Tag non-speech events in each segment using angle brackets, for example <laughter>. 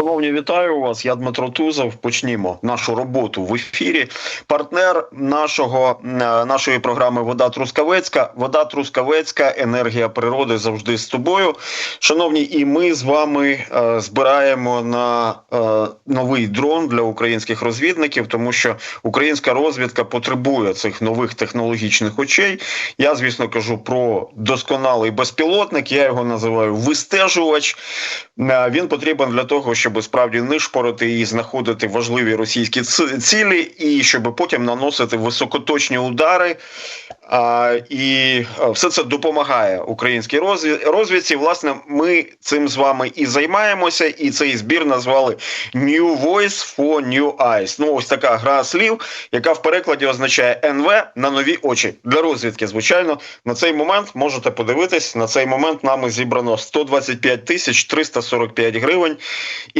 Шановні, вітаю вас. Я Дмитро Тузов. Почнімо нашу роботу в ефірі. Партнер нашого е, нашої програми Вода Трускавецька. Вода Трускавецька, енергія природи завжди з тобою. Шановні, і ми з вами е, збираємо на е, новий дрон для українських розвідників, тому що українська розвідка потребує цих нових технологічних очей. Я, звісно, кажу про досконалий безпілотник. Я його називаю вистежувач. Е, Він потрібен для того, щоб справді нишпорити і знаходити важливі російські цілі, і щоб потім наносити високоточні удари. А, і е, все це допомагає українській розві- розвідці. Власне, ми цим з вами і займаємося, і цей збір назвали New Voice for New Eyes. Ну, ось така гра слів, яка в перекладі означає НВ на нові очі для розвідки. Звичайно, на цей момент можете подивитись. На цей момент нами зібрано 125 тисяч 345 гривень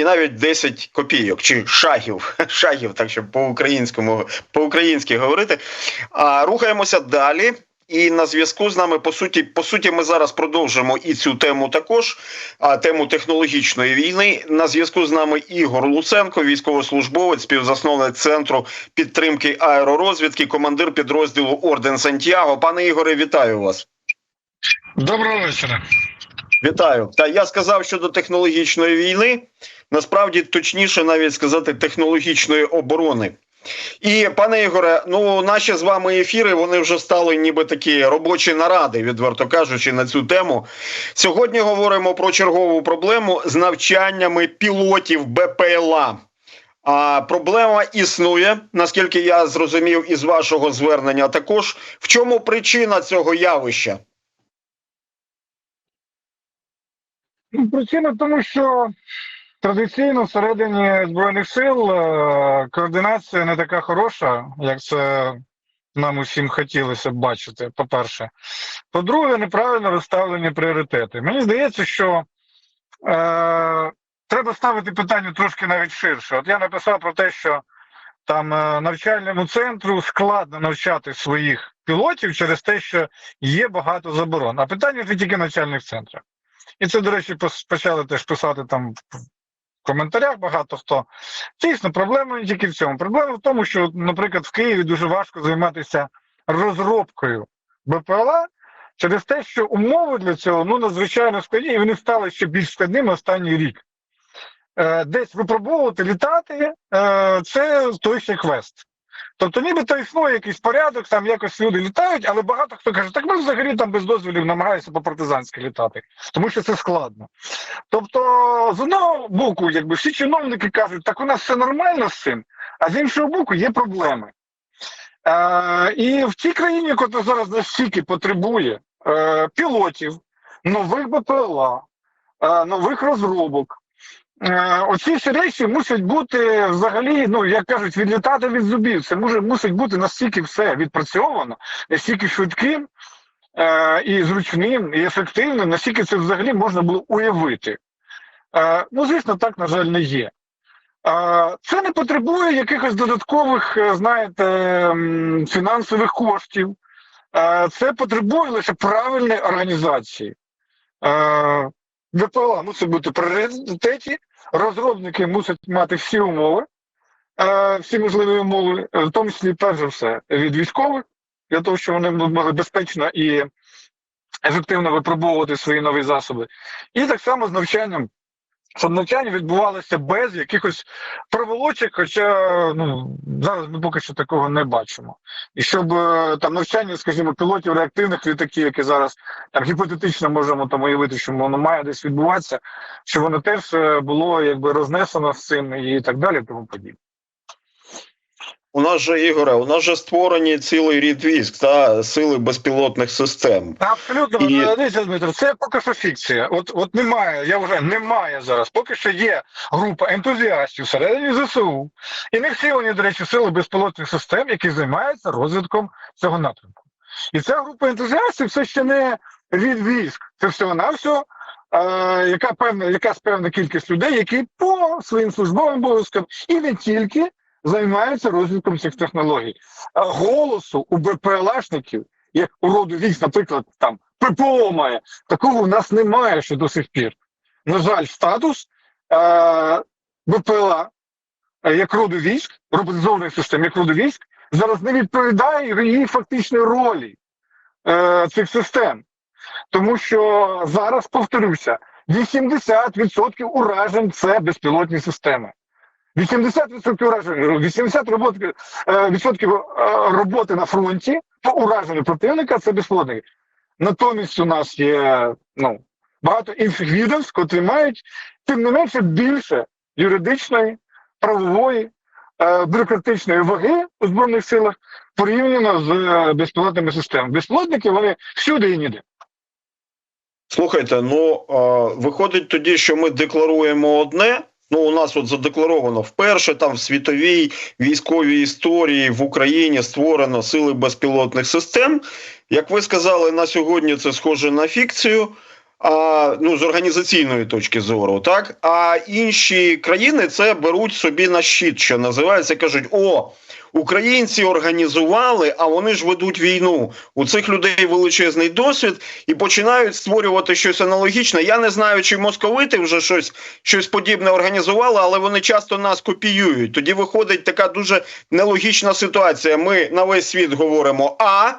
і навіть 10 копійок чи шагів, <laughs> шагів, так щоб по-українському по-українськи говорити. А рухаємося далі. І на зв'язку з нами по суті, по суті, ми зараз продовжимо і цю тему також. А тему технологічної війни. На зв'язку з нами Ігор Луценко, військовослужбовець, співзасновник центру підтримки аеророзвідки, командир підрозділу Орден Сантьяго. Пане Ігоре, вітаю вас. Доброго вечора. Вітаю. Та я сказав щодо технологічної війни. Насправді точніше навіть сказати технологічної оборони. І пане Ігоре, ну наші з вами ефіри вони вже стали ніби такі робочі наради, відверто кажучи, на цю тему. Сьогодні говоримо про чергову проблему з навчаннями пілотів БПЛА. А проблема існує, наскільки я зрозумів із вашого звернення. Також в чому причина цього явища? Ну, Причина в тому, що традиційно всередині Збройних сил е, координація не така хороша, як це нам усім хотілося б бачити, по-перше. По-друге, неправильно розставлені пріоритети. Мені здається, що е, треба ставити питання трошки навіть ширше. От я написав про те, що там е, навчальному центру складно навчати своїх пілотів через те, що є багато заборон. А питання не тільки навчальних центрах. І це, до речі, почали теж писати там в коментарях багато хто. Дійсно, проблема не тільки в цьому. Проблема в тому, що, наприклад, в Києві дуже важко займатися розробкою БПЛА через те, що умови для цього ну, надзвичайно складні, і вони стали ще більш складними останній рік. Е, десь випробовувати, літати е, це той ще квест. Тобто, нібито існує якийсь порядок, там якось люди літають, але багато хто каже, так ми взагалі там без дозволів намагаємося по-партизанськи літати, тому що це складно. Тобто, з одного боку, якби всі чиновники кажуть, так у нас все нормально з цим, а з іншого боку, є проблеми. Е, і в цій країні, яка зараз настільки потребує е, пілотів, нових БПЛА, е, нових розробок. Е, Оці всі речі мусять бути взагалі, ну як кажуть, відлітати від зубів. Це може мусить бути настільки все відпрацьовано, настільки швидким е, і зручним, і ефективним, наскільки це взагалі можна було уявити. Е, ну, звісно, так, на жаль, не є. Е, це не потребує якихось додаткових, е, знаєте, фінансових коштів. Це потребує лише правильної організації. ВПЛА мусить бути в пріоритеті, розробники мусять мати всі умови, е, всі можливі умови, в тому числі, перш за все, від військових, для того, щоб вони могли безпечно і ефективно випробовувати свої нові засоби. І так само з навчанням, щоб навчання відбувалося без якихось проволочок, хоча ну, зараз ми поки що такого не бачимо. І щоб е, там навчання, скажімо, пілотів реактивних літаків, які зараз там гіпотетично можемо там уявити, що воно має десь відбуватися, щоб воно теж е, було якби рознесено з цим і так далі, тому подібне. У нас же Ігоре, у нас же створені цілий рід військ та сили безпілотних систем. Абсолютно І- дивіться, Дмитро, це поки що фікція. От от немає, я вже немає зараз. Поки що є група ентузіастів всередині ЗСУ, і не всі вони, до речі, сили безпілотних систем, які займаються розвитком цього напрямку. І ця група ентузіастів все ще не від військ. Це всього навсього е, яка певна, якась певна кількість людей, які по своїм службовим обов'язкам і не тільки займаються розвитком цих технологій. А голосу у БПЛАшників, як у роду військ, наприклад, там ППО має. Такого у нас немає ще до сих пір. На жаль, статус е, БПЛА е, як роду військ, роботизованих систем як роду військ, зараз не відповідає її фактичної ролі е, цих систем. Тому що зараз, повторюся, 80% уражень це безпілотні системи. 80% уражень, 80 роботи, е, е, роботи на фронті по ураженню противника це безпілотники. Натомість у нас є ну, багато інших відомств, котрі мають тим не менше більше юридичної, правової, е, бюрократичної ваги у збройних силах порівняно з е, безпілотними системами. Безпілотники вони всюди і ніде. Слухайте, ну е, виходить тоді, що ми декларуємо одне. Ну, у нас от задекларовано вперше там в світовій військовій історії в Україні створено сили безпілотних систем. Як ви сказали, на сьогодні це схоже на фікцію. А, ну, з організаційної точки зору, так а інші країни це беруть собі на щит, що називається, кажуть: о, українці організували, а вони ж ведуть війну. У цих людей величезний досвід і починають створювати щось аналогічне. Я не знаю, чи московити вже щось, щось подібне організували, але вони часто нас копіюють. Тоді виходить така дуже нелогічна ситуація. Ми на весь світ говоримо А,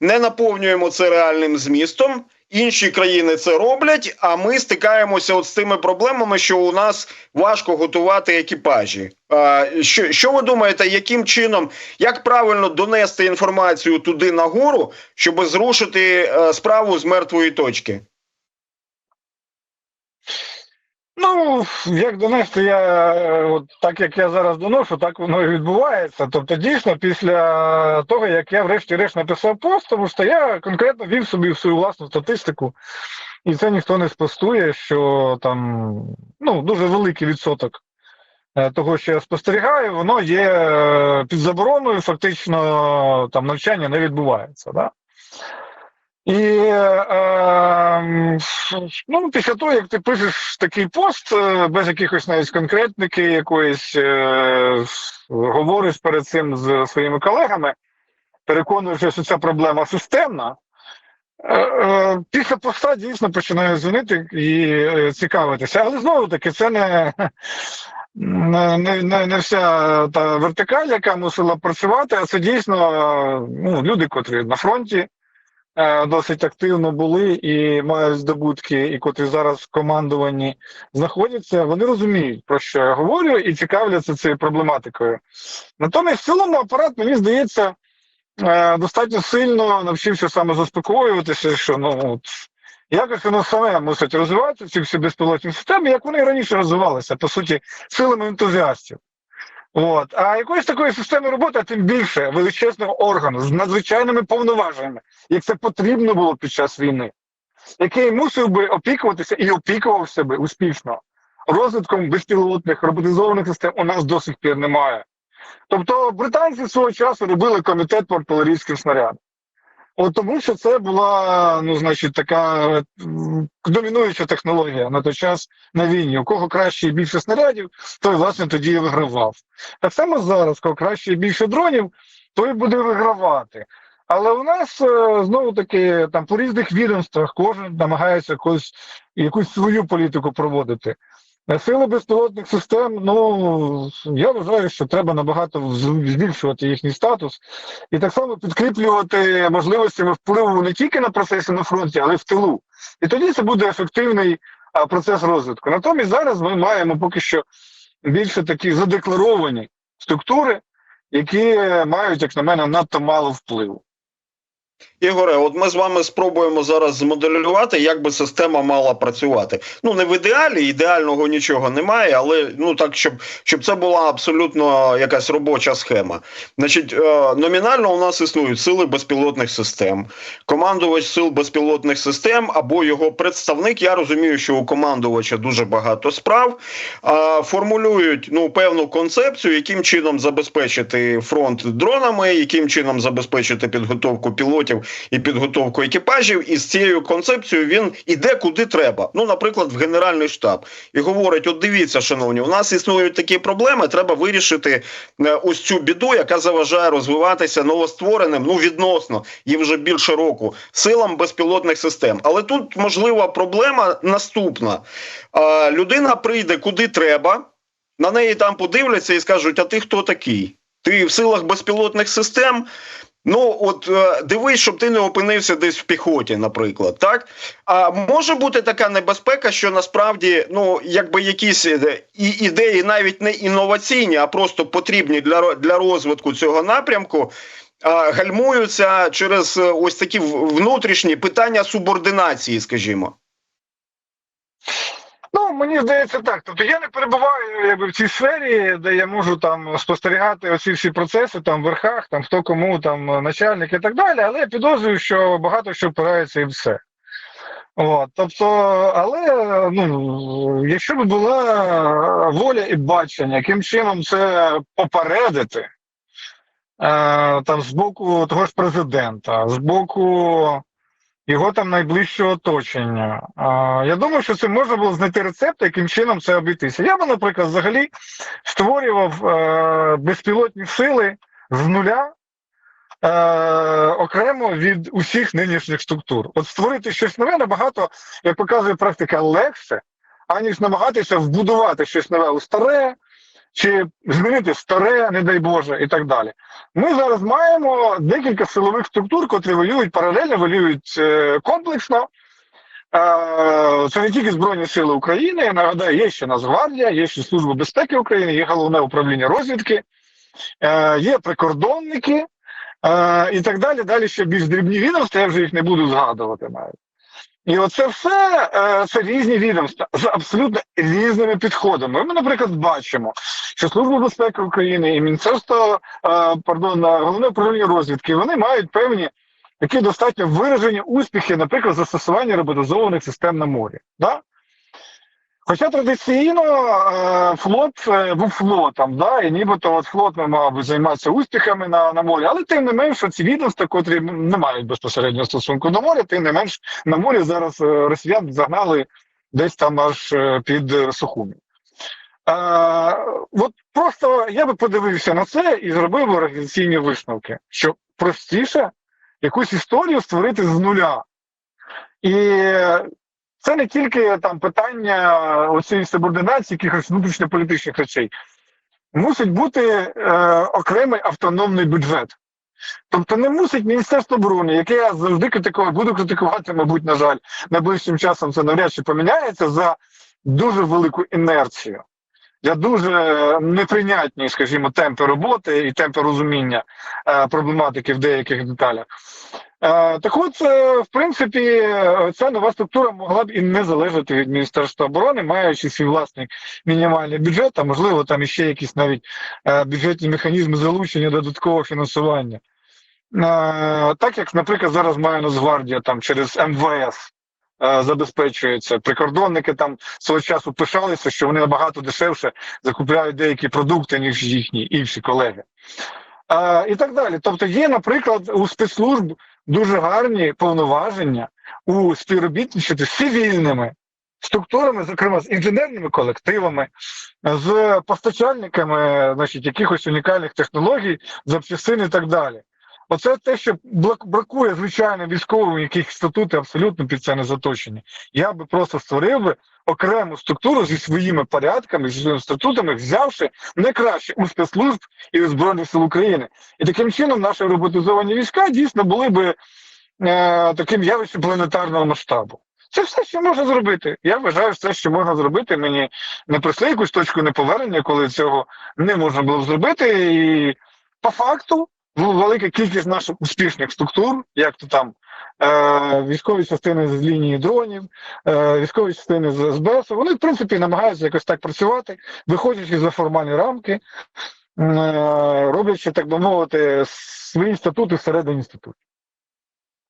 не наповнюємо це реальним змістом. Інші країни це роблять, а ми стикаємося от з тими проблемами, що у нас важко готувати екіпажі. Що, що ви думаєте, яким чином, як правильно донести інформацію туди нагору, щоб зрушити е, справу з мертвої точки? Ну, як донести, я е, от так як я зараз доношу, так воно і відбувається. Тобто, дійсно, після того, як я врешті-решт написав пост, тому що я конкретно вів собі в свою власну статистику, і це ніхто не спростує, що там ну, дуже великий відсоток е, того, що я спостерігаю, воно є е, під забороною, фактично там навчання не відбувається. Да? І е, ну, після того, як ти пишеш такий пост, е, без якихось навіть конкретники, якоїсь е, говориш перед цим з своїми колегами, переконуєшся, що ця проблема системна. е, е, Після поста дійсно починаю дзвонити і цікавитися. Але знову таки, це не, не, не, не, вся та вертикаль, яка мусила працювати, а це дійсно ну, люди, котрі на фронті досить активно були і мають здобутки, і котрі зараз в командуванні знаходяться, вони розуміють, про що я говорю, і цікавляться цією проблематикою. Натомість, в цілому апарат, мені здається, е, достатньо сильно навчився саме заспокоюватися, що ну от. Якось воно саме мусить розвиватися, ці всі безпілотні системи, як вони і раніше розвивалися, по суті, силами ентузіастів. От. А якоїсь такої системи роботи, а тим більше величезного органу з надзвичайними повноваженнями, як це потрібно було під час війни, який мусив би опікуватися і опікувався би успішно. Розвитком безпілотних роботизованих систем у нас до сих пір немає. Тобто британці свого часу робили комітет по артилерійським снарядам. От тому що це була, ну, значить, така домінуюча технологія на той час на війні. У кого краще і більше снарядів, той, власне, тоді і вигравав. Так само зараз, кого краще і більше дронів, той буде вигравати. Але у нас е, знову таки там по різних відомствах кожен намагається якусь, якусь свою політику проводити. Сили безпілотних систем, ну я вважаю, що треба набагато збільшувати їхній статус і так само підкріплювати можливостями впливу не тільки на процеси на фронті, але й в тилу. І тоді це буде ефективний процес розвитку. Натомість зараз ми маємо поки що більше такі задекларовані структури, які мають, як на мене, надто мало впливу. Ігоре, от ми з вами спробуємо зараз змоделювати, як би система мала працювати. Ну не в ідеалі, ідеального нічого немає, але ну так, щоб щоб це була абсолютно якась робоча схема. Значить, е, номінально у нас існують сили безпілотних систем, командувач сил безпілотних систем або його представник. Я розумію, що у командувача дуже багато справ. Формулюють ну певну концепцію, яким чином забезпечити фронт дронами, яким чином забезпечити підготовку пілотів польотів і підготовку екіпажів. І з цією концепцією він іде куди треба. Ну, наприклад, в Генеральний штаб і говорить: от дивіться, шановні, у нас існують такі проблеми. Треба вирішити е, ось цю біду, яка заважає розвиватися новоствореним, ну відносно їм вже більше року силам безпілотних систем. Але тут можлива проблема наступна: а, людина прийде куди треба, на неї там подивляться і скажуть: а ти хто такий? Ти в силах безпілотних систем. Ну, от е, дивись, щоб ти не опинився десь в піхоті, наприклад, так а може бути така небезпека, що насправді ну якби якісь е, ідеї, навіть не інноваційні, а просто потрібні для для розвитку цього напрямку, гальмуються через е, ось такі внутрішні питання субординації, скажімо. Ну, мені здається так. Тобто я не перебуваю якби, в цій сфері, де я можу там спостерігати оці всі процеси там в верхах, там хто кому там начальник і так далі, але я підозрюю, що багато що впирається і все. От, тобто, але ну, якщо б була воля і бачення, яким чином це попередити, е, там з боку того ж президента, з боку його там найближчого оточення. А, я думаю, що це можна було знайти рецепт, яким чином це обійтися. Я би, наприклад, взагалі створював е, безпілотні сили з нуля. Е, окремо від усіх нинішніх структур. От створити щось нове набагато, як показує практика, легше, аніж намагатися вбудувати щось нове у старе, чи змінити старе, не дай Боже, і так далі. Ми зараз маємо декілька силових структур, котрі воюють паралельно, воюють е, комплексно. Е, Це не тільки Збройні Сили України. Я нагадаю, є ще Нацгвардія, є ще Служба безпеки України, є головне управління розвідки, е, є прикордонники і так далі. Далі ще більш дрібні відомства, я вже їх не буду згадувати навіть. І оце все е, це різні відомства з абсолютно різними підходами. Ми, наприклад, бачимо, що Служба безпеки України і Міністерство е, пардон, е, головне управління розвідки вони мають певні такі достатньо виражені успіхи, наприклад, застосування роботизованих систем на морі. Да? Хоча традиційно е, флот е, був флотом, да, і нібито от флот не мав займатися успіхами на, на морі, але тим не менш ці відомства, котрі не мають безпосереднього стосунку до моря, тим не менш на морі зараз е, росіян загнали десь там аж під Сухумі. Е, от просто я би подивився на це і зробив організаційні висновки, що простіше якусь історію створити з нуля. І це не тільки там питання оцієї субординації, якихось внутрішньополітичних речей. Мусить бути е, окремий автономний бюджет. Тобто не мусить Міністерство оборони, яке я завжди критикував, буду критикувати, мабуть, на жаль, найближчим часом це навряд чи поміняється за дуже велику інерцію, за дуже неприйнятні, скажімо, темпи роботи і темпи розуміння е, проблематики в деяких деталях. Е, Так от, е, в принципі, ця нова структура могла б і не залежати від Міністерства оборони, маючи свій власний мінімальний бюджет, а можливо, там іще якісь навіть е, бюджетні механізми залучення додаткового фінансування. Так як, наприклад, зараз має Нацгвардія там через МВС забезпечується. Прикордонники там свого часу пишалися, що вони набагато дешевше закупляють деякі продукти, ніж їхні інші колеги. Е, І так далі. Тобто є, наприклад, у спецслужб дуже гарні повноваження у співробітничати з цивільними структурами, зокрема з інженерними колективами, з постачальниками значить, якихось унікальних технологій, запчастин і так далі. Оце те, що бракує звичайно військовим, яких статути абсолютно під це не заточені. Я би просто створив би окрему структуру зі своїми порядками, зі своїми статутами, взявши найкраще у спецслужб і у Збройних сил України. І таким чином наші роботизовані війська дійсно були би е, таким явищем планетарного масштабу. Це все, що можна зробити. Я вважаю, все, що можна зробити. Мені не прийшли якусь точку неповернення, коли цього не можна було б зробити. І по факту велика кількість наших успішних структур, як то там е, військові частини з лінії дронів, е, військові частини з СБС, вони в принципі намагаються якось так працювати, виходячи за формальні рамки, е, роблячи, так би мовити, свої статути всередині статутів.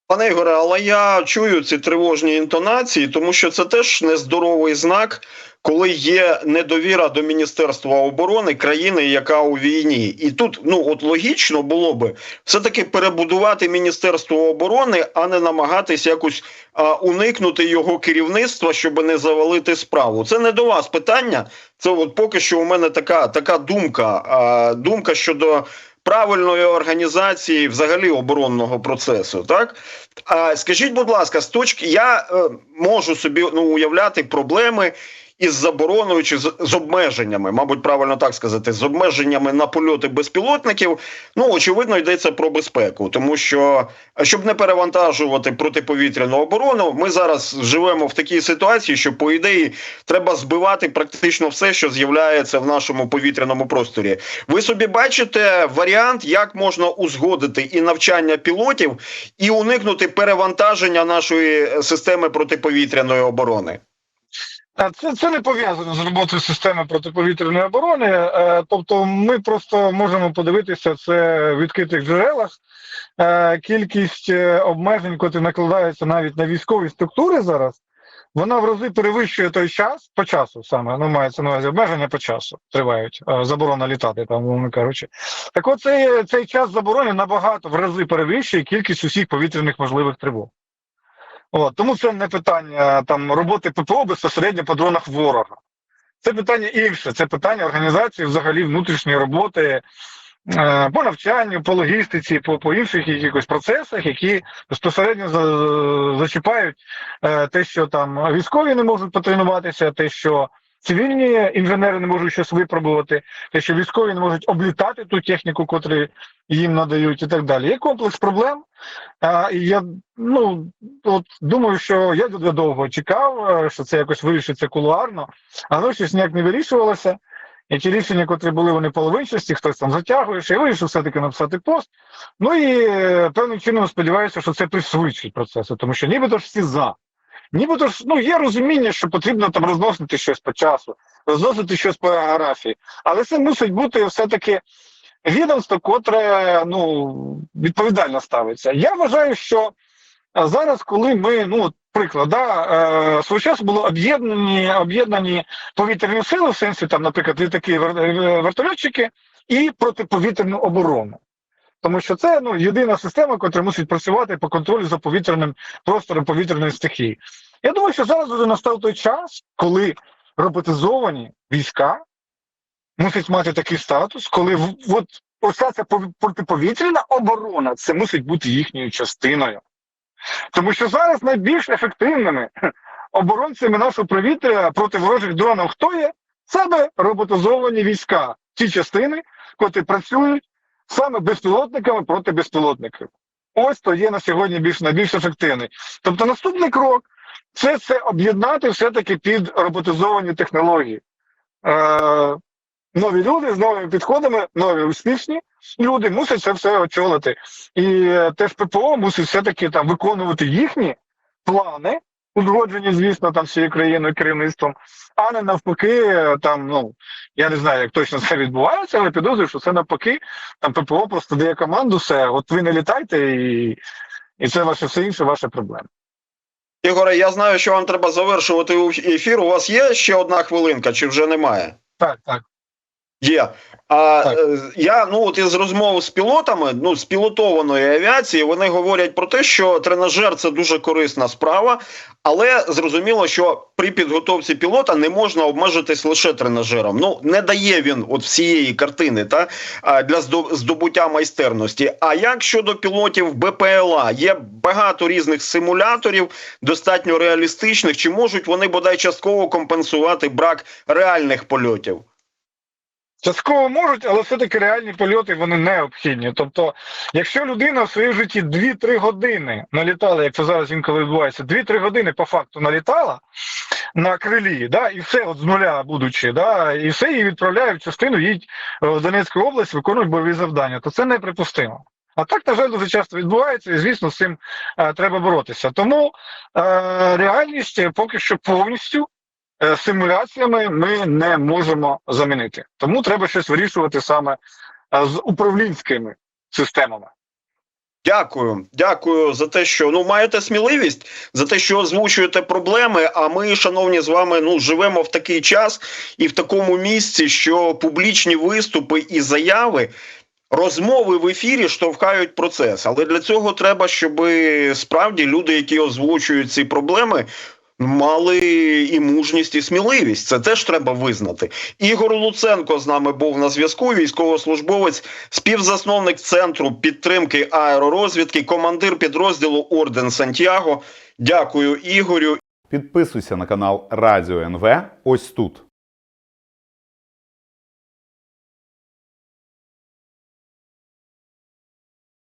Пане Ігоре, але я чую ці тривожні інтонації, тому що це теж нездоровий знак, коли є недовіра до Міністерства оборони країни, яка у війні, і тут ну от логічно було би все таки перебудувати Міністерство оборони, а не намагатись якось а, уникнути його керівництва, щоб не завалити справу. Це не до вас питання. Це от поки що у мене така така думка. А, думка щодо правильної організації взагалі оборонного процесу. Так а скажіть, будь ласка, з точки я е, можу собі ну уявляти проблеми. Із забороною чи з, з обмеженнями, мабуть, правильно так сказати, з обмеженнями на польоти безпілотників, ну очевидно, йдеться про безпеку, тому що щоб не перевантажувати протиповітряну оборону, ми зараз живемо в такій ситуації, що по ідеї треба збивати практично все, що з'являється в нашому повітряному просторі. Ви собі бачите варіант, як можна узгодити і навчання пілотів, і уникнути перевантаження нашої системи протиповітряної оборони. Це, це не пов'язано з роботою системи протиповітряної оборони. Е, Тобто, ми просто можемо подивитися це в відкритих джерелах. Е, Кількість е, обмежень, котрі накладаються навіть на військові структури зараз, вона в рази перевищує той час по часу саме. Ну, мається на увазі обмеження по часу тривають. Заборона літати, там, умовно кажучи. Так от цей, цей час заборони набагато в рази перевищує кількість усіх повітряних можливих тривог. От, тому це не питання там роботи ППО безпосередньо по дронах ворога. Це питання інше, це питання організації взагалі внутрішньої роботи е, по навчанню, по логістиці, по, по інших якихось процесах, які безпосередньо за, зачіпають е, те, що там військові не можуть потренуватися, те, що цивільні інженери не можуть щось випробувати, те, що військові не можуть облітати ту техніку, котру їм надають, і так далі. Є комплекс проблем. А, і я ну от думаю, що я довго чекав, е, що це якось вирішиться кулуарно, але щось ніяк не вирішувалося. І ті рішення, котрі були вони половинчасті, хтось там затягує, що я вирішив все-таки написати пост. Ну і е, певним чином сподіваюся, що це пришвидшить процеси, тому що нібито ж всі за. Нібито ж ну є розуміння, що потрібно там розносити щось по часу, розносити щось по географії, але це мусить бути все-таки відомство, котре ну відповідально ставиться. Я вважаю, що зараз, коли ми, ну приклад, да, е, свого часу було об'єднані об'єднані повітряні сили, в сенсі там, наприклад, літаки, вер- е, вертольотчики і протиповітряну оборону. Тому що це ну єдина система, яка мусить працювати по контролю за повітряним простором повітряної стихії. Я думаю, що зараз вже настав той час, коли роботизовані війська мусить мати такий статус, коли от оця ця пов- протиповітряна оборона це мусить бути їхньою частиною. Тому що зараз найбільш ефективними <laughs> оборонцями нашого повітря проти ворожих дронів хто є? Саме роботизовані війська, ті частини, котрі працюють саме безпілотниками проти безпілотників. Ось то є на сьогодні більш найбільш ефективний. Тобто наступний крок це це об'єднати все-таки під роботизовані технології. Е, нові люди з новими підходами, нові успішні люди мусять це все очолити. І е, теж ППО мусить все-таки там виконувати їхні плани, узгоджені, звісно, там всією країною керівництвом, а не навпаки, там, ну я не знаю, як точно це відбувається, але підозрюю, що це навпаки, там ППО просто дає команду, все, от ви не літайте, і, і це ваше все інше, ваша проблема. Ігоре, я знаю, що вам треба завершувати ефір. У вас є ще одна хвилинка, чи вже немає? Так, так. Є. А Так. е, я ну от із розмов з пілотами, ну з пілотованої авіації, вони говорять про те, що тренажер це дуже корисна справа, але зрозуміло, що при підготовці пілота не можна обмежитись лише тренажером. Ну не дає він от всієї картини та для здобуття майстерності. А як щодо пілотів БПЛА, є багато різних симуляторів, достатньо реалістичних. Чи можуть вони бодай частково компенсувати брак реальних польотів? Частково можуть, але все-таки реальні польоти вони необхідні. Тобто, якщо людина в своєму житті 2-3 години налітала, як це зараз інколи відбувається, 2-3 години по факту налітала на крилі, да, і все от з нуля будучи, да, і все її відправляють в частину, їдь в Донецьку область, виконують бойові завдання, то це неприпустимо. А так, на жаль, дуже часто відбувається, і звісно, з цим е, треба боротися. Тому е, реальність е, поки що повністю е, симуляціями ми не можемо замінити. Тому треба щось вирішувати саме е, з управлінськими системами. Дякую, дякую за те, що ну маєте сміливість, за те, що озвучуєте проблеми. А ми, шановні, з вами ну живемо в такий час і в такому місці, що публічні виступи і заяви. Розмови в ефірі штовхають процес, але для цього треба, щоб справді люди, які озвучують ці проблеми, мали і мужність, і сміливість. Це теж треба визнати. Ігор Луценко з нами був на зв'язку. Військовослужбовець, співзасновник центру підтримки аеророзвідки, командир підрозділу Орден Сантьяго. Дякую, Ігорю. Підписуйся на канал Радіо НВ ось тут.